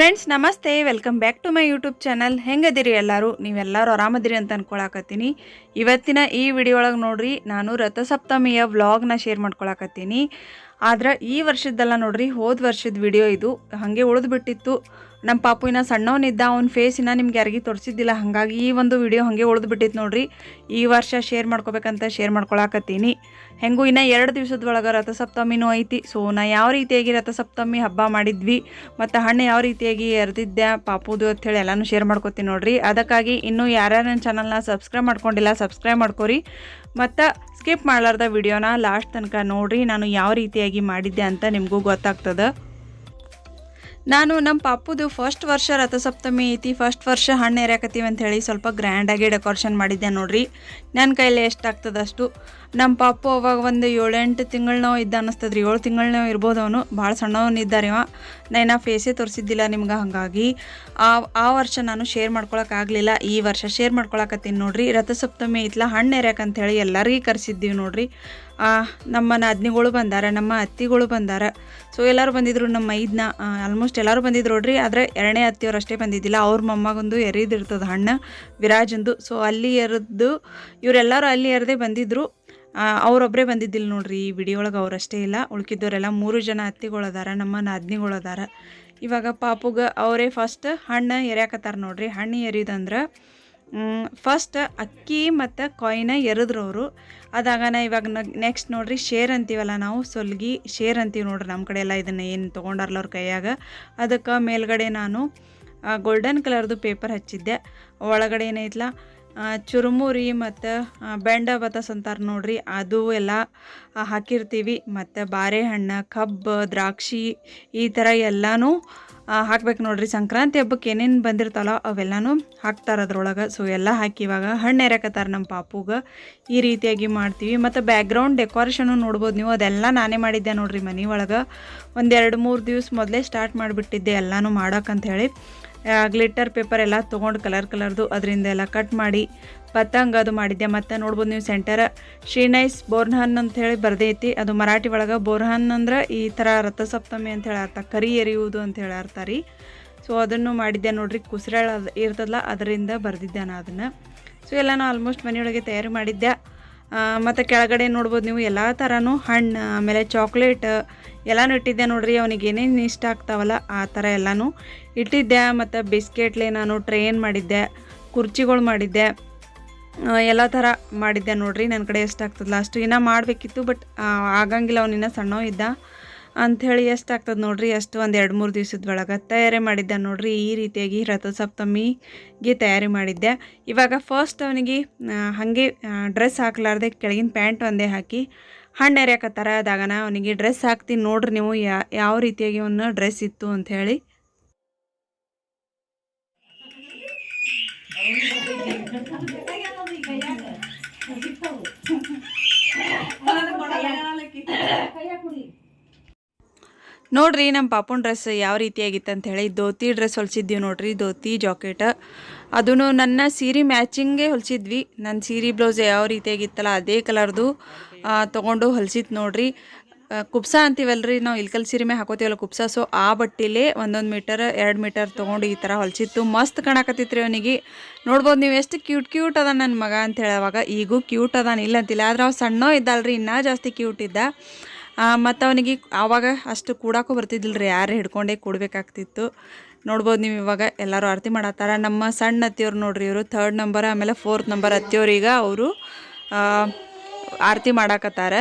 Friends ನಮಸ್ತೆ. Welcome back to my YouTube channel ಹೆಂಗದಿರಿ ಎಲ್ಲರೂ? ನೀವೆಲ್ಲರೂ ಆರಾಮದಿರಿ ಅಂತ ಅಂದ್ಕೊಳಕತ್ತೀನಿ ಇವತ್ತಿನ ಈ ವಿಡಿಯೋ ಒಳಗೆ ನೋಡ್ರಿ, ನಾನು ರಥಸಪ್ತಮಿಯ ವ್ಲಾಗ್ನ ಶೇರ್ ಮಾಡ್ಕೊಳಕತ್ತೀನಿ. ಆದ್ರೆ ಈ ವರ್ಷದ್ದಲ್ಲ ನೋಡ್ರಿ, ಹೋದ ವರ್ಷದ ವಿಡಿಯೋ ಇದು. ಹಾಗೆ ಉಳಿದು ಬಿಟ್ಟಿತ್ತು. ನಮ್ಮ ಪಾಪು ಇನ್ನ ಸಣ್ಣವನಿದ್ದ, ಅವ್ನ ಇನ್ನ ನಿಮ್ಗೆ ಯಾರಿಗೆ ತೋರಿಸಿದ್ದಿಲ್ಲ. ಹಾಗಾಗಿ ಈ ಒಂದು ವಿಡಿಯೋ ಹಾಗೆ ಉಳಿದು ಬಿಟ್ಟಿತ್ತು ನೋಡ್ರಿ. ಈ ವರ್ಷ ಶೇರ್ ಮಾಡ್ಕೋಬೇಕಂತ ಶೇರ್ ಮಾಡ್ಕೊಳಕತ್ತೀನಿ. ಹೆಂಗೂ ಇನ್ನು ಎರಡು ದಿವಸದೊಳಗೆ ರಥಸಪ್ತಮಿನೂ ಐತಿ. ಸೊ ನಾ ಯಾವ ರೀತಿಯಾಗಿ ರಥಸಪ್ತಮಿ ಹಬ್ಬ ಮಾಡಿದ್ವಿ, ಮತ್ತು ಹಣ್ಣು ಯಾವ ರೀತಿಯಾಗಿ ಎರೆದಿದ್ದೆ ಪಾಪುದು ಅಂಥೇಳಿ ಎಲ್ಲನೂ ಶೇರ್ ಮಾಡ್ಕೊತೀನಿ ನೋಡ್ರಿ. ಅದಕ್ಕಾಗಿ ಇನ್ನೂ ಯಾರ್ಯಾರು ನನ್ನ ಚಾನಲ್ನ ಸಬ್ಸ್ಕ್ರೈಬ್ ಮಾಡ್ಕೊಂಡಿಲ್ಲ ಸಬ್ಸ್ಕ್ರೈಬ್ ಮಾಡ್ಕೋರಿ. ಮತ್ತು ಸ್ಕಿಪ್ ಮಾಡಲಾರ್ದ ವಿಡಿಯೋನ ಲಾಸ್ಟ್ ತನಕ ನೋಡ್ರಿ, ನಾನು ಯಾವ ರೀತಿಯಾಗಿ ಮಾಡಿದ್ದೆ ಅಂತ ನಿಮಗೂ ಗೊತ್ತಾಗ್ತದೆ. ನಾನು ನಮ್ಮ ಪಾಪುದು ಫಸ್ಟ್ ವರ್ಷ ರಥಸಪ್ತಮಿ ಐತಿ ಫಸ್ಟ್ ವರ್ಷ ಹಣ್ಣು ಎರ್ಯಾಕತ್ತೀವಿ ಅಂತ ಹೇಳಿ ಸ್ವಲ್ಪ ಗ್ರ್ಯಾಂಡಾಗಿ ಡೆಕೋರೇಷನ್ ಮಾಡಿದ್ದೆ ನೋಡ್ರಿ. ನನ್ನ ಕೈಯಲ್ಲಿ ಎಷ್ಟಾಗ್ತದೆ ಅಷ್ಟು ನಮ್ಮ ಪಾಪು ಅವಾಗ ಒಂದು ಏಳೆಂಟು ತಿಂಗಳನೋ ಇದ್ದ ಅನ್ನಿಸ್ತದ್ರಿ ಏಳು ತಿಂಗಳನೋ ಇರ್ಬೋದು ಅವನು. ಭಾಳ ಸಣ್ಣವನಿದ್ದಾರೆ ಇವ. ನಾ ಫೇಸೇ ತೋರಿಸಿದ್ದಿಲ್ಲ ನಿಮ್ಗೆ ಹಾಗಾಗಿ. ಆ ಆ ವರ್ಷ ನಾನು ಶೇರ್ ಮಾಡ್ಕೊಳಕ್ಕಾಗಲಿಲ್ಲ ಈ ವರ್ಷ ಶೇರ್ ಮಾಡ್ಕೊಳಕತ್ತೀನಿ ನೋಡ್ರಿ. ರಥಸಪ್ತಮಿ ಐತ್ಲ ಹಣ್ಣು ಎರ್ಯಾಕಂತ ಹೇಳಿ ಎಲ್ಲರಿಗೂ ಕರೆಸಿದ್ದೀವಿ ನೋಡ್ರಿ. ನಮ್ಮ ನಾದ್ನಿಗಳು ಬಂದಾರ ನಮ್ಮ ಅತ್ತಿಗಳು ಬಂದಾರ. ಸೊ ಎಲ್ಲರೂ ಬಂದಿದ್ರು ನಮ್ಮ ಐದನ್ನ ಆಲ್ಮೋಸ್ಟ್ ಎಲ್ಲರೂ ಬಂದಿದ್ರು ನೋಡ್ರಿ. ಆದರೆ ಎರಡನೇ ಅತ್ತಿಯವ್ರು ಅಷ್ಟೇ ಬಂದಿದ್ದಿಲ್ಲ. ಅವ್ರ ಮೊಮ್ಮಗೊಂದು ಎರಿದಿರ್ತದೆ ಹಣ್ಣು ವಿರಾಜಂದು. ಸೊ ಅಲ್ಲಿ ಎರದು ಇವರೆಲ್ಲರೂ ಅಲ್ಲಿ ಎರದೇ ಬಂದಿದ್ರು. ಆ, ಅವ್ರೊಬ್ಬರೇ ಬಂದಿದ್ದಿಲ್ಲ ನೋಡ್ರಿ ಈ ವಿಡಿಯೋ ಒಳಗೆ ಅವರಷ್ಟೇ ಇಲ್ಲ. ಉಳ್ಕಿದ್ದವರೆಲ್ಲ ಮೂರು ಜನ ಅತ್ತಿಗಳದಾರ ನಮ್ಮ ನಾದ್ನಿಗಳು ಅದಾರ ಇವಾಗ ಪಾಪುಗ ಅವರೇ ಫಸ್ಟ್ ಹಣ್ಣು ಎರ್ಯಾಕತ್ತಾರ ನೋಡ್ರಿ. ಹಣ್ಣು ಎರಿದಂದ್ರೆ ಫಸ್ಟ್ ಅಕ್ಕಿ ಮತ್ತು ಕಾಯಿನ ಎರಿದ್ರು ಅವರು. ಅದಾಗನ ಇವಾಗ ನೆಕ್ಸ್ಟ್ ನೋಡ್ರಿ ಶೇರ್ ಅಂತೀವಲ್ಲ ನಾವು ಸೊಲ್ಗಿ ಶೇರ್ ಅಂತೀವಿ ನೋಡ್ರಿ ನಮ್ಮ ಕಡೆ ಎಲ್ಲ ಇದನ್ನು ಏನು ತೊಗೊಂಡಾರಲ್ಲ ಅವ್ರ ಕೈಯಾಗ. ಅದಕ್ಕೆ ಮೇಲ್ಗಡೆ ನಾನು ಗೋಲ್ಡನ್ ಕಲರ್ದು ಪೇಪರ್ ಹಚ್ಚಿದ್ದೆ. ಒಳಗಡೆ ಏನೈತ್ಲ ಆ, ಚುರುಮುರಿ ಮತ್ತು ಬೆಂಡ ಬತಾಸ್ ಅಂತಾರೆ ನೋಡ್ರಿ, ಅದು ಎಲ್ಲ ಹಾಕಿರ್ತೀವಿ. ಮತ್ತು ಬಾರೆಹಣ್ಣು, ಕಬ್ಬು, ದ್ರಾಕ್ಷಿ, ಈ ಥರ ಎಲ್ಲನೂ ಹಾಕ್ಬೇಕು ನೋಡ್ರಿ. ಸಂಕ್ರಾಂತಿ ಹಬ್ಬಕ್ಕೆ ಏನೇನು ಬಂದಿರ್ತಾವಲ್ಲ, ಅವೆಲ್ಲನೂ ಹಾಕ್ತಾರೆ ಅದ್ರೊಳಗೆ. ಸೊ ಎಲ್ಲ ಹಾಕಿ ಇವಾಗ ಹಣ್ಣು ಎರಕತ್ತಾರೆ ನಮ್ಮ ಪಾಪುಗೆ. ಈ ರೀತಿಯಾಗಿ ಮಾಡ್ತೀವಿ. ಮತ್ತು ಬ್ಯಾಕ್ಗ್ರೌಂಡ್ ಡೆಕೋರೇಷನು ನೋಡ್ಬೋದು ನೀವು. ಅದೆಲ್ಲ ನಾನೇ ಮಾಡಿದ್ದೆ ನೋಡ್ರಿ ಮನೆ ಒಳಗೆ ಒಂದೆರಡು ಮೂರು ದಿವಸ ಮೊದಲೇ ಸ್ಟಾರ್ಟ್ ಮಾಡಿಬಿಟ್ಟಿದ್ದೆ ಎಲ್ಲನೂ ಹೇಳಿ. ಗ್ಲಿಟರ್ ಪೇಪರ್ ಎಲ್ಲ ತೊಗೊಂಡು ಕಲರ್ ಕಲರ್ದು ಅದರಿಂದ ಎಲ್ಲ ಕಟ್ ಮಾಡಿ ಪತಂಗ ಅದು ಮಾಡಿದ್ದೆ ಮತ್ತು ನೋಡ್ಬೋದು ನೀವು ಸೆಂಟರ್ ಶ್ರೀನೈಸ್ ಬೋರ್ಹನ್ ಅಂತ ಹೇಳಿ ಬರ್ದೈತಿ. ಅದು ಮರಾಠಿ ಒಳಗೆ ಬೋರ್ಹನ್ ಅಂದ್ರೆ ಈ ಥರ ರಥಸಪ್ತಮಿ ಅಂತ ಹೇಳಿ ಅರ್ಥ ಕರಿ ಎರಿಯುವುದು ಅಂತ ಹೇಳಿ ಅರ್ಥ ರೀ. ಸೊ ಅದನ್ನು ಮಾಡಿದ್ದೆ ನೋಡ್ರಿ? ಕುಸ್ರಾಳ ಇರ್ತದಲ್ಲ ಅದರಿಂದ ಬರೆದಿದ್ದೆ ನಾನು ಅದನ್ನು. ಸೊ ಎಲ್ಲನೂ ಆಲ್ಮೋಸ್ಟ್ ಮನೆಯೊಳಗೆ ತಯಾರಿ ಮಾಡಿದ್ದೆ ಮತ್ತು ಕೆಳಗಡೆ ನೋಡ್ಬೋದು ನೀವು ಎಲ್ಲ ಥರನೂ ಹಣ್ಣು, ಆಮೇಲೆ ಚಾಕ್ಲೇಟ್ ಎಲ್ಲನೂ ಇಟ್ಟಿದ್ದೆ ನೋಡ್ರಿ, ಅವನಿಗೆ ಏನೇನು ಇಷ್ಟ ಆಗ್ತಾವಲ್ಲ ಆ ಥರ ಎಲ್ಲನೂ ಇಟ್ಟಿದ್ದೆ. ಮತ್ತು ಬಿಸ್ಕೆಟ್ಲೆ ನಾನು ಟ್ರೈನ್ ಮಾಡಿದ್ದೆ, ಕುರ್ಚಿಗಳು ಮಾಡಿದ್ದೆ ಎಲ್ಲ ಥರ ಮಾಡಿದ್ದೆ ನೋಡ್ರಿ. ನನ್ನ ಕಡೆ ಎಷ್ಟಾಗ್ತದಲ್ಲ ಅಷ್ಟು ಇನ್ನೂ ಮಾಡಬೇಕಿತ್ತು ಬಟ್ ಆಗಂಗಿಲ್ಲ ಅವನಿನ್ನ ಸಣ್ಣ ಇದ್ದ. ಅಂಥೇಳಿ ಎಷ್ಟಾಗ್ತದೆ ನೋಡ್ರಿ, ಅಷ್ಟು ಒಂದು ಎರಡು ಮೂರು ದಿವ್ಸದ ಒಳಗೆ ತಯಾರಿ ಮಾಡಿದ್ದೆ ನೋಡ್ರಿ. ಈ ರೀತಿಯಾಗಿ ರಥಸಪ್ತಮಿಗೆ ತಯಾರಿ ಮಾಡಿದ್ದೆ. ಇವಾಗ ಫಸ್ಟ್ ಅವನಿಗೆ ಹಾಗೆ ಡ್ರೆಸ್ ಹಾಕ್ಲಾರ್ದೆ ಕೆಳಗಿನ ಪ್ಯಾಂಟ್ ಒಂದೇ ಹಾಕಿ ಹಣ್ಣು ಎರ್ಯಾಕತ್ತಾರ ಅದಾಗನ ಅವನಿಗೆ ಡ್ರೆಸ್ ಹಾಕ್ತೀನಿ ನೋಡ್ರಿ ನೀವು ಯಾವ ರೀತಿಯಾಗಿ ಅವನ ಡ್ರೆಸ್ ಇತ್ತು ಅಂಥೇಳಿ ನೋಡ್ರಿ ನಮ್ಮ ಪಾಪುನ ಡ್ರೆಸ್ ಯಾವ ರೀತಿಯಾಗಿತ್ತು ಅಂತ ಹೇಳಿ, ಧೋತಿ ಡ್ರೆಸ್ ಹೊಲಿಸಿದ್ವಿ ನೋಡ್ರಿ, ಧೋತಿ, ಜಾಕೆಟ್. ಅದೂ ನನ್ನ ಸೀರೆ ಮ್ಯಾಚಿಂಗೇ ಹೊಲ್ಸಿದ್ವಿ. ನನ್ನ ಸೀರೆ ಬ್ಲೌಸ್ ಯಾವ ರೀತಿಯಾಗಿತ್ತಲ್ಲ, ಅದೇ ಕಲರ್ದು. ತೊಗೊಂಡು ಹೊಲ್ಸಿತ್ತು ನೋಡ್ರಿ. ಕುಬ್ಸ ಅಂತೀವಲ್ರಿ, ನಾವು ಇಲ್ಕಲ್ ಸೀರೆ ಮೇಲೆ ಹಾಕೋತೀವಲ್ಲ ಕುಪ್ಸ ಸೊ ಆ ಬಟ್ಟಿಲೇ ಒಂದೊಂದು ಮೀಟರ್, ಎರಡು ಮೀಟರ್ ತೊಗೊಂಡು ಈ ಥರ ಹೊಲ್ಸಿತ್ತು. ಮಸ್ತ್ ಕಾಣಕತ್ತಿತ್ತು ಅವನಿಗೆ. ನೋಡ್ಬೋದು ನೀವು ಎಷ್ಟು ಕ್ಯೂಟ್ ಕ್ಯೂಟ್ ಅದ ನನ್ನ ಮಗ ಅಂತ ಹೇಳುವಾಗ ಈಗೂ ಕ್ಯೂಟ್ ಅದಾನ, ಇಲ್ಲ ಅಂತಿಲ್ಲ. ಆದ್ರೆ ಅವ ಸಣ್ಣ ಇದ್ದಲ್ರಿ ಇನ್ನೂ ಜಾಸ್ತಿ ಕ್ಯೂಟ್ ಇದ್ದ. ಮತ್ತು ಅವನಿಗೆ ಆವಾಗ ಅಷ್ಟು ಕೂಡಕ್ಕೂ ಬರ್ತಿದ್ದಿಲ್ಲ ರೀ ಯಾರು ಹಿಡ್ಕೊಂಡೇ ಕೂಡಬೇಕಾಗ್ತಿತ್ತು. ನೋಡ್ಬೋದು ನೀವು ಇವಾಗ ಎಲ್ಲರೂ ಆರತಿ ಮಾಡತ್ತಾರ. ನಮ್ಮ ಸಣ್ಣ ಅತ್ತಿಯವ್ರು ನೋಡ್ರಿ ಇವರು ಥರ್ಡ್ ನಂಬರ್ ಆಮೇಲೆ ಫೋರ್ತ್ ನಂಬರ್ ಅತ್ತಿಯವ್ರೀಗ ಅವರು ಆರತಿ ಮಾಡಾಕತ್ತಾರ.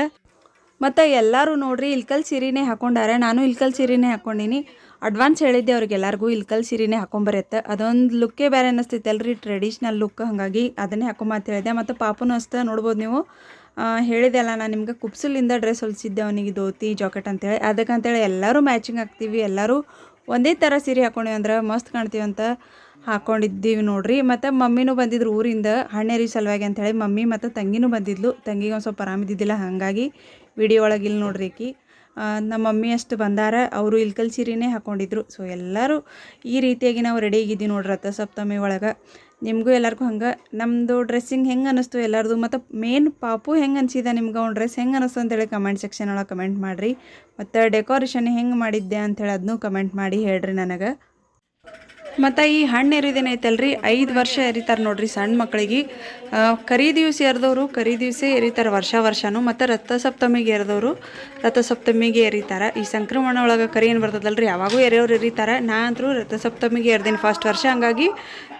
ಮತ್ತು ಎಲ್ಲರೂ ನೋಡ್ರಿ ಇಲ್ಕಲ್ ಸೀರೆನೇ ಹಾಕೊಂಡಾರೆ. ನಾನು ಇಲ್ಕಲ್ ಸೀರೆನೇ ಹಾಕೊಂಡಿನಿ. ಅಡ್ವಾನ್ಸ್ ಹೇಳಿದ್ದೆ ಅವ್ರಿಗೆ ಎಲ್ಲರಿಗೂ ಇಲ್ಕಲ್ ಸೀರೆನೇ ಹಾಕೊಂಬರತ್ತೆ. ಅದೊಂದು ಲುಕ್ಕೇ ಬೇರೆ ಅನ್ನಿಸ್ತೈತೆ ಅಲ್ರಿ ಟ್ರೆಡಿಷ್ನಲ್ ಲುಕ್ ಹಾಗಾಗಿ ಅದನ್ನೇ ಹಾಕೊಂಬಂತ ಹೇಳಿದೆ ಮತ್ತು ಪಾಪುನು ಅಷ್ಟೇ ನೋಡ್ಬೋದು ನೀವು. ಹೇಳಿದೆ ಅಲ್ಲ, ನಾನು ನಿಮ್ಗೆ ಕುಪ್ಸಲಿಂದ ಡ್ರೆಸ್ ಹೊಲಿಸಿದ್ದೆ ಅವನಿಗೆ ಧೋತಿ, ಜಾಕೆಟ್ ಅಂತೇಳಿ. ಅದಕ್ಕಂತೇಳಿ ಎಲ್ಲರೂ ಮ್ಯಾಚಿಂಗ್ ಹಾಕ್ತೀವಿ ಎಲ್ಲರೂ ಒಂದೇ ಥರ ಸೀರೆ ಹಾಕೊಂಡಿವಿ ಅಂದ್ರೆ ಮಸ್ತ್ ಕಾಣ್ತೀವಿ ಅಂತ ಹಾಕ್ಕೊಂಡಿದ್ದೀವಿ ನೋಡ್ರಿ. ಮತ್ತು ಮಮ್ಮಿನೂ ಬಂದಿದ್ರು ಊರಿಂದ ಹಣ್ಣೇರಿ ಸಲುವಾಗಿ ಅಂಥೇಳಿ ಮಮ್ಮಿ ಮತ್ತು ತಂಗಿನೂ ಬಂದಿದ್ಲು. ತಂಗಿಗೆ ಒಂದು ಸ್ವಲ್ಪ ಆರಾಮಿದ್ದಿದ್ದಿಲ್ಲ ಹಾಗಾಗಿ ವಿಡಿಯೋ ಒಳಗೆ ಇಲ್ಲಿ ನೋಡ್ರಿ ಆಕಿ ಆ, ನಮ್ಮ ಮಮ್ಮಿ ಅಷ್ಟು ಬಂದಾರ ಅವರು ಇಲ್ಕಲ್ ಸೀರೆನೇ ಹಾಕ್ಕೊಂಡಿದ್ರು ಸೊ ಎಲ್ಲರೂ ಈ ರೀತಿಯಾಗಿ ನಾವು ರೆಡಿ ಆಗಿದ್ದೀವಿ ನೋಡ್ರಿ ರಥಸಪ್ತಮಿ ಒಳಗೆ. ನಿಮಗೂ ಎಲ್ಲರಿಗೂ ಹಂಗೆ. ನಮ್ಮದು ಡ್ರೆಸ್ಸಿಂಗ್ ಹೆಂಗೆ ಅನ್ನಿಸ್ತು ಎಲ್ಲರದು, ಮತ್ತು ಮೇನ್ ಪಾಪು ಹೆಂಗೆ ಅನಿಸಿದ ನಿಮ್ಗೆ ಅವ್ನ ಡ್ರೆಸ್ ಹೆಂಗೆ ಅನ್ನಿಸ್ತು ಅಂತೇಳಿ ಕಮೆಂಟ್ ಸೆಕ್ಷನ್ ಒಳಗೆ ಕಮೆಂಟ್ ಮಾಡಿರಿ. ಮತ್ತು ಡೆಕೋರೇಷನ್ ಹೆಂಗೆ ಮಾಡಿದ್ದೆ ಅಂಥೇಳಿ ಅದನ್ನೂ ಕಮೆಂಟ್ ಮಾಡಿ ಹೇಳ್ರಿ ನನಗೆ. ಮತ್ತು ಈ ಹಣ್ಣು ಎರಿದೇನೈತಲ್ರಿ ಐದು ವರ್ಷ ಎರಿತಾರೆ ನೋಡ್ರಿ ಸಣ್ಣ ಮಕ್ಕಳಿಗೆ ಕರಿ ದಿವಸ ಎರೆದವರು ಕರಿ ದಿವಸ ಎರಿತಾರೆ ವರ್ಷ ವರ್ಷನೂ, ಮತ್ತು ರಥಸಪ್ತಮಿಗೆ ಎರೆದವರು ರಥಸಪ್ತಮಿಗೆ ಎರಿತಾರೆ ಈ ಸಂಕ್ರಮಣ ಒಳಗೆ ಕರಿ ಏನು ಬರ್ತದಲ್ರಿ, ಯಾವಾಗೂ ಎರೆಯವ್ರು ಎರಿತಾರೆ ನಾ ಅಂತೂ ರಥಸಪ್ತಮಿಗೆ ಎರ್ದೀನಿ ಫಸ್ಟ್ ವರ್ಷ ಹಂಗಾಗಿ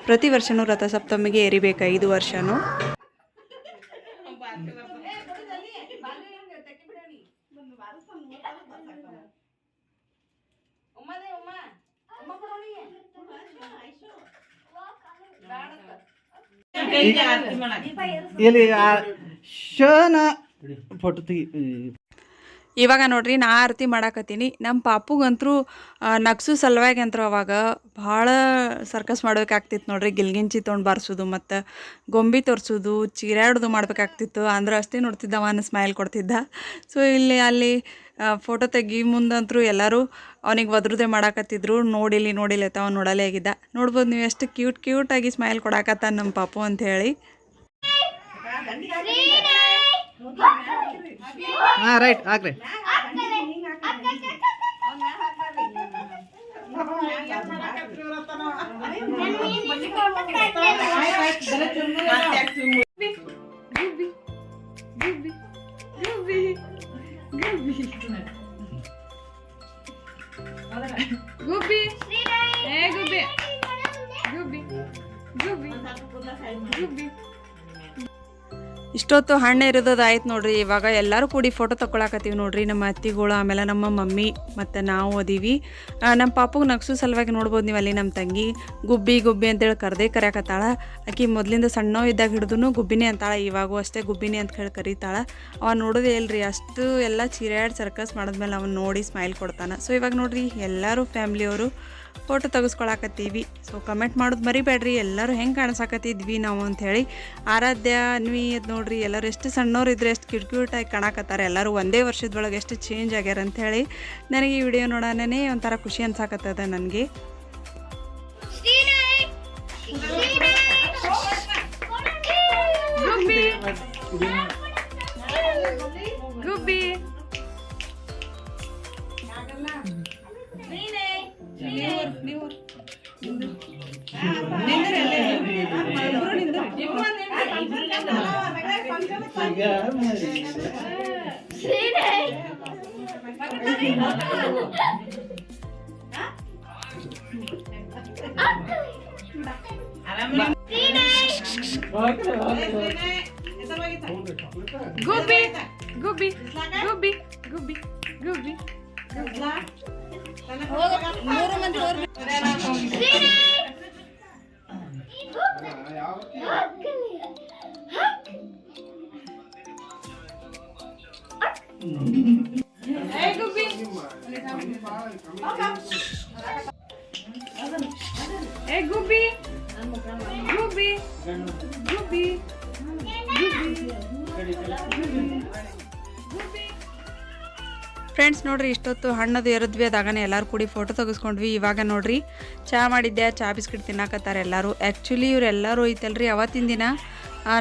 ಪ್ರತಿ ವರ್ಷನೂ ರಥಸಪ್ತಮಿಗೆ ಎರಿಬೇಕು ಐದು ವರ್ಷನೂ. ಇಲ್ಲಿ ಆ ಶನ ಫೋಟೋ ತೆಗಿ ಇವಾಗ ನೋಡ್ರಿ ನಾ ಆರತಿ ಮಾಡಾಕತ್ತೀನಿ. ನಮ್ಮ ಪಾಪುಗಂತರೂ ನಗ್ಸು ಸಲುವಾಗಿ ಅಂತೂ ಅವಾಗ ಭಾಳ ಸರ್ಕಸ್ ಮಾಡ್ಬೇಕಾಗ್ತಿತ್ತು ನೋಡ್ರಿ. ಗಿಲ್ಗಿಂಚಿ ತೊಗೊಂಡು ಬಾರಿಸೋದು ಮತ್ತು ಗೊಂಬಿ ತೋರಿಸೋದು ಚೀರಾಡೋದು ಮಾಡ್ಬೇಕಾಗ್ತಿತ್ತು. ಅಂದ್ರೆ ಅಷ್ಟೇ ನೋಡ್ತಿದ್ದ ಅವನ ಸ್ಮೈಲ್ ಕೊಡ್ತಿದ್ದ. ಸೊ ಇಲ್ಲಿ, ಅಲ್ಲಿ ಫೋಟೋ ತೆಗಿ ಮುಂದಂತರೂ ಎಲ್ಲರೂ ಅವನಿಗೆ ಒದ್ರದೆ ಮಾಡಾಕತ್ತಿದ್ರು. ನೋಡಿಲಿ ನೋಡಿಲಿ ಅಂತ ಅವ್ನು ನೋಡಲೇ ಆಗಿದ್ದ. ನೋಡ್ಬೋದು ನೀವು ಎಷ್ಟು ಕ್ಯೂಟ್ ಕ್ಯೂಟಾಗಿ ಸ್ಮೈಲ್ ಕೊಡಾಕತ್ತ ನಮ್ಮ ಪಾಪು ಅಂತ ಹೇಳಿ. ಹಾಂ ರೈಟ್ ಹಾಕ್ರಿ ಇಷ್ಟೊತ್ತು ಹಣ್ಣು ಇರೋದಾಯ್ತು ನೋಡ್ರಿ. ಇವಾಗ ಎಲ್ಲರೂ ಕೂಡಿ ಫೋಟೋ ತಕೊಳಕತ್ತೀವಿ ನೋಡ್ರಿ. ನಮ್ಮ ಅತ್ತಿಗಳು, ಆಮೇಲೆ ನಮ್ಮ ಮಮ್ಮಿ ಮತ್ತು ನಾವು ಅದೀವಿ. ನಮ್ಮ ಪಾಪಗೆ ನಗ್ಸು ಸಲುವಾಗಿ ನೋಡ್ಬೋದು ನೀವು ಅಲ್ಲಿ ನಮ್ಮ ತಂಗಿ. ಗುಬ್ಬಿ ಗುಬ್ಬಿ ಅಂತೇಳಿ ಕರ್ದೇ ಕರೆಯಕತ್ತಾಳ. ಆಕಿ ಮೊದಲಿಂದ ಸಣ್ಣ ಇದ್ದಾಗ ಹಿಡಿದು ಗುಬ್ಬಿನಿ ಅಂತಾಳ. ಇವಾಗೂ ಅಷ್ಟೇ ಗುಬ್ಬಿನಿ ಅಂತ ಹೇಳಿ ಕರೀತಾಳ. ಅವ ನೋಡೋದೇ ಇಲ್ರಿ. ಅಷ್ಟು ಎಲ್ಲ ಚಿರಾಡ್ ಸರ್ಕಸ್ ಮಾಡಿದ್ಮೇಲೆ ಅವನು ನೋಡಿ ಸ್ಮೈಲ್ ಕೊಡ್ತಾನೆ. ಸೊ ಇವಾಗ ನೋಡ್ರಿ ಎಲ್ಲರೂ ಫ್ಯಾಮ್ಲಿಯವರು ಫೋಟೋ ತೆಗೆಸ್ಕೊಳಕತ್ತೀವಿ. ಸೊ ಕಮೆಂಟ್ ಮಾಡೋದು ಮರಿಬೇಡ್ರಿ. ಎಲ್ಲರೂ ಹೆಂಗೆ ಕಾಣಿಸಾಕತ್ತಿದ್ವಿ ನಾವು ಅಂಥೇಳಿ ಆರಾಧ್ಯ ಅನ್ವಿ ಅದು ನೋಡ್ರಿ, ಎಲ್ಲರೂ ಎಷ್ಟು ಸಣ್ಣವ್ರು ಇದ್ರೆ ಎಷ್ಟು ಕ್ಯೂಟ್ ಕ್ಯೂಟಾಗಿ ಕಾಣಕತ್ತಾರೆ. ಎಲ್ಲರೂ ಒಂದೇ ವರ್ಷದೊಳಗೆ ಎಷ್ಟು ಚೇಂಜ್ ಆಗ್ಯಾರ ಅಂಥೇಳಿ ನನಗೆ ಈ ವಿಡಿಯೋ ನೋಡೋನೇ ಒಂಥರ ಖುಷಿ ಅನ್ಸಾಕತ್ತದ ನನಗೆ. ಗುಬ್ಬಿ. ಗುಬ್ಬಿ ಗುಬ್ಬಿ ಗುಬ್ಬಿ ಗುಬ್ಬಿ ಗುಬ್ಬಿ ಗುಬ್ಬಿ ಏ ಗುಬ್ಬಿ ಏ ಗುಬ್ಬಿ ಗುಬ್ಬಿ ಗುಬ್ಬಿ ಫ್ರೆಂಡ್ಸ್ ನೋಡ್ರಿ, ಇಷ್ಟೊತ್ತು ಹಣ್ಣದು ಎರದ್ವಿ, ಅದಾಗನೇ ಎಲ್ಲರೂ ಕೂಡಿ ಫೋಟೋ ತೆಗೆಸ್ಕೊಂಡ್ವಿ. ಇವಾಗ ನೋಡ್ರಿ ಚಹಾ ಮಾಡಿದ್ದೆ, ಚಾ ಬಿಸ್ಕಿಟ್ ತಿನ್ನಾಕತ್ತಾರೆ ಎಲ್ಲರೂ. ಆ್ಯಕ್ಚುಲಿ ಇವರೆಲ್ಲರೂ ಐತಲ್ರಿ, ಅವತ್ತಿನ ದಿನ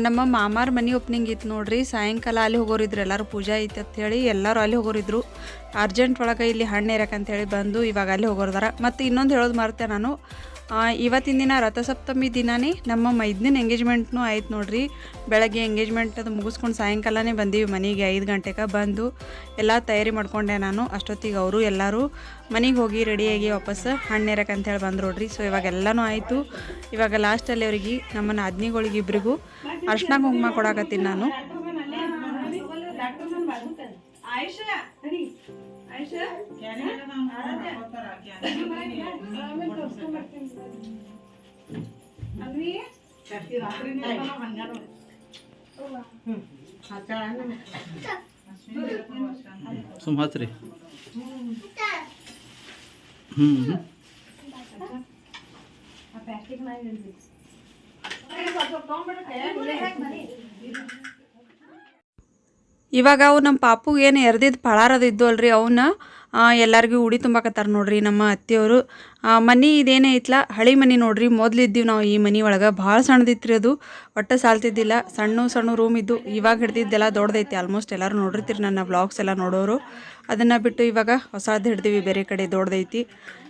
ನಮ್ಮ ಮಾಮಾರ ಮನೆ ಓಪನಿಂಗ್ ಇತ್ತು ನೋಡ್ರಿ. ಸಾಯಂಕಾಲ ಅಲ್ಲಿ ಹೋಗೋರಿದ್ರು, ಎಲ್ಲರೂ ಪೂಜಾ ಐತೆ ಹೇಳಿ ಎಲ್ಲರೂ ಅಲ್ಲಿ ಹೋಗೋರಿದ್ರು. ಅರ್ಜೆಂಟ್ ಒಳಗೆ ಇಲ್ಲಿ ಹಣ್ಣು ಹೇಳಿ ಬಂದು ಇವಾಗ ಅಲ್ಲಿ ಹೋಗೋರ್ದಾರ. ಮತ್ತು ಇನ್ನೊಂದು ಹೇಳೋದು ಮರ್ತೆ ನಾನು. ಇವತ್ತಿನ ದಿನ ರಥಸಪ್ತಮಿ ದಿನನೇ ನಮ್ಮ ಮೈದಿನ ಎಂಗೇಜ್ಮೆಂಟ್ನೂ ಆಯ್ತು ನೋಡ್ರಿ. ಬೆಳಗ್ಗೆ ಎಂಗೇಜ್ಮೆಂಟ್ ಅದು ಮುಗಿಸ್ಕೊಂಡು ಸಾಯಂಕಾಲನೇ ಬಂದೀವಿ ಮನೆಗೆ ಐದು ಗಂಟೆಗೆ ಬಂದು ಎಲ್ಲ ತಯಾರಿ ಮಾಡ್ಕೊಂಡೆ ನಾನು. ಅಷ್ಟೊತ್ತಿಗೆ ಅವರು ಎಲ್ಲರೂ ಮನೆಗೆ ಹೋಗಿ ರೆಡಿಯಾಗಿ ವಾಪಸ್ ಹಣ್ಣು ಹೇಳಿ ಬಂದ್ರು ನೋಡ್ರಿ. ಸೊ ಇವಾಗ ಎಲ್ಲನೂ ಆಯಿತು. ಇವಾಗ ಲಾಸ್ಟಲ್ಲಿ ಅವರಿಗೆ ನಮ್ಮ ನಾದ್ನಿಗಳಿಗಿಬ್ರಿಗೂ ಇಬ್ಬರಿಗೂ ಅರ್ಶನ ಕುಂಕುಮ ಕೊಡಾಕತ್ತೀನಿ ನಾನು. ಸುಮ್ ಹಚ್ರಿ ಇವಾಗ ಅವು ನಮ್ಮ ಪಾಪುಗೆ ಏನು ಎರ್ದಿದ್ದು ಪಳಾರದು ಇದ್ದು ಅಲ್ರಿ ಅವನ್ನ ಎಲ್ಲರಿಗೂ ಉಡಿ ತುಂಬಾಕತ್ತಾರ ನೋಡ್ರಿ. ನಮ್ಮ ಅತ್ತೆಯವರು ಮನೆ ಇದೇನೇ ಐತ್ಲ? ಹಳಿ ಮನೆ ನೋಡ್ರಿ. ಮೊದ್ಲಿದ್ದೀವಿ ನಾವು ಈ ಮನೆ ಒಳಗೆ. ಭಾಳ ಸಣ್ಣದಿತ್ರಿ ಅದು. ಒಟ್ಟು ಸಾಲ್ತಿದ್ದಿಲ್ಲ. ಸಣ್ಣ ಸಣ್ಣ ರೂಮ್ ಇದ್ದು ಇವಾಗ ಹಿಡ್ದಿದ್ದೆಲ್ಲ ದೊಡ್ಡದೈತಿ ಆಲ್ಮೋಸ್ಟ್ ಎಲ್ಲರೂ ನೋಡಿರ್ತೀರಿ ನನ್ನ ಬ್ಲಾಗ್ಸ್ ಎಲ್ಲ ನೋಡೋರು. ಅದನ್ನು ಬಿಟ್ಟು ಇವಾಗ ಹೊಸದು ಹಿಡ್ದೀವಿ ಬೇರೆ ಕಡೆ. ದೊಡ್ಡದೈತಿ.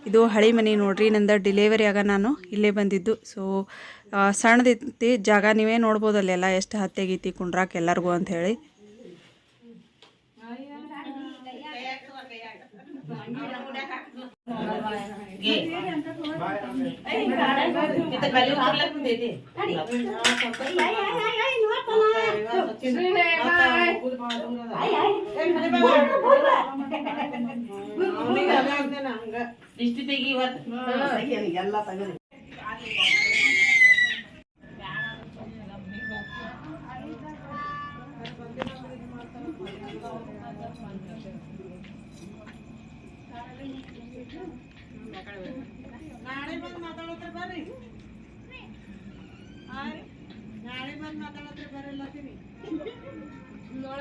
ಇದು ಹಳಿ ಮನೆ ನೋಡ್ರಿ. ನಂದು ಡಿಲೆವರಿ ಆಗ ನಾನು ಇಲ್ಲೇ ಬಂದಿದ್ದು. ಸೊ ಸಣ್ಣದೈತಿ ಜಾಗ ನೀವೇ ನೋಡ್ಬೋದು ಅಲ್ಲೆಲ್ಲ ಎಷ್ಟು ಹತ್ತೆಗೈತಿ ಕುಂಡ್ರಾಕ್ ಎಲ್ಲರಿಗೂ ಇಷ್ಟು ತೆಗಿ ಇವತ್ತು ಎಲ್ಲ ತಗೋ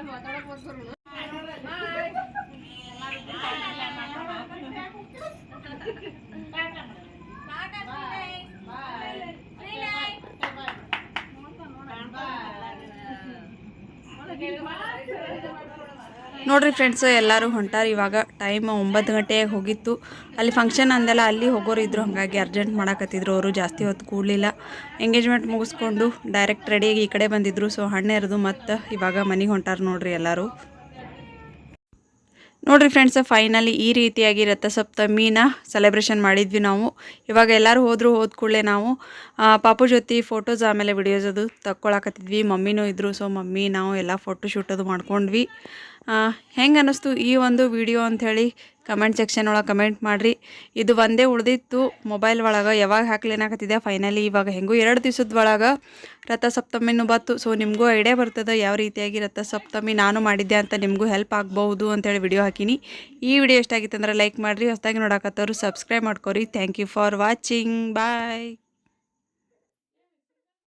ಅಂತ ಹೇಳಿ ನೋಡ್ರಿ ಫ್ರೆಂಡ್ಸ್ ಎಲ್ಲರೂ ಹೊಂಟಾರ. ಇವಾಗ ಟೈಮ್ ಒಂಬತ್ತು ಗಂಟೆಗೆ ಹೋಗಿತ್ತು. ಅಲ್ಲಿ ಫಂಕ್ಷನ್ ಅಂದೆಲ್ಲ ಅಲ್ಲಿ ಹೋಗೋರು ಇದ್ರು, ಹಾಗಾಗಿ ಅರ್ಜೆಂಟ್ ಮಾಡಕತ್ತಿದ್ರು. ಅವರು ಜಾಸ್ತಿ ಹೊತ್ತು ಕೂಡಲಿಲ್ಲ. ಎಂಗೇಜ್ಮೆಂಟ್ ಮುಗಿಸ್ಕೊಂಡು ಡೈರೆಕ್ಟ್ ರೆಡಿಯಾಗಿ ಈ ಕಡೆ ಬಂದಿದ್ರು. ಸೊ ಹಣ್ಣೆರದು ಮತ್ತು ಇವಾಗ ಮನೆಗೆ ಹೊಂಟಾರ ನೋಡ್ರಿ ಎಲ್ಲರೂ. ನೋಡ್ರಿ ಫ್ರೆಂಡ್ಸ್ ಫೈನಲಿ ಈ ರೀತಿಯಾಗಿ ರಥಸಪ್ತಮಿನ ಸೆಲೆಬ್ರೇಷನ್ ಮಾಡಿದ್ವಿ ನಾವು. ಇವಾಗ ಎಲ್ಲರೂ ಹೋದರೂ, ಹೋದ ಕೂಡಲೇ ನಾವು. ಪಾಪು ಜೊತೆ ಫೋಟೋಸ್ ಆಮೇಲೆ ವಿಡಿಯೋಸ್ ಅದು ತಕ್ಕೊಳಕತ್ತಿದ್ವಿ. ಮಮ್ಮಿನೂ ಇದ್ದರು ಸೊ ಮಮ್ಮಿ, ನಾವು ಎಲ್ಲ ಫೋಟೋ ಶೂಟ್ ಅದು ಮಾಡ್ಕೊಂಡ್ವಿ. ಹೆಂಗೆ ಅನ್ನಿಸ್ತು ಈ ಒಂದು ವಿಡಿಯೋ ಅಂಥೇಳಿ ಕಮೆಂಟ್ ಸೆಕ್ಷನ್ ಒಳಗೆ ಕಮೆಂಟ್ ಮಾಡಿರಿ. ಇದು ಒಂದೇ ಉಳಿದಿತ್ತು, ಮೊಬೈಲ್ ಒಳಗೆ ಯಾವಾಗ ಹಾಕ್ಲೇನಾಗತ್ತಿದೆ ಫೈನಲಿ ಇವಾಗ ಹೆಂಗೂ ಎರಡು ದಿವಸದ ಒಳಗೆ ರಥಸಪ್ತಮಿನೂ ಬತ್ತು ಸೊ ನಿಮಗೂ ಐಡಿಯಾ ಬರ್ತದೆ ಯಾವ ರೀತಿಯಾಗಿ ರಥಸಪ್ತಮಿ ನಾನು ಮಾಡಿದ್ದೆ ಅಂತ ನಿಮಗೂ ಹೆಲ್ಪ್ ಆಗ್ಬೋದು ಅಂತೇಳಿ ವಿಡಿಯೋ ಹಾಕಿನಿ. ಈ ವಿಡಿಯೋ ಎಷ್ಟಾಗಿತ್ತು ಅಂದ್ರೆ ಲೈಕ್ ಮಾಡಿರಿ, ಹೊಸದಾಗಿ ನೋಡಕತ್ತವ್ರು ಸಬ್ಸ್ಕ್ರೈಬ್ ಮಾಡ್ಕೊರಿ. Thank you for watching bye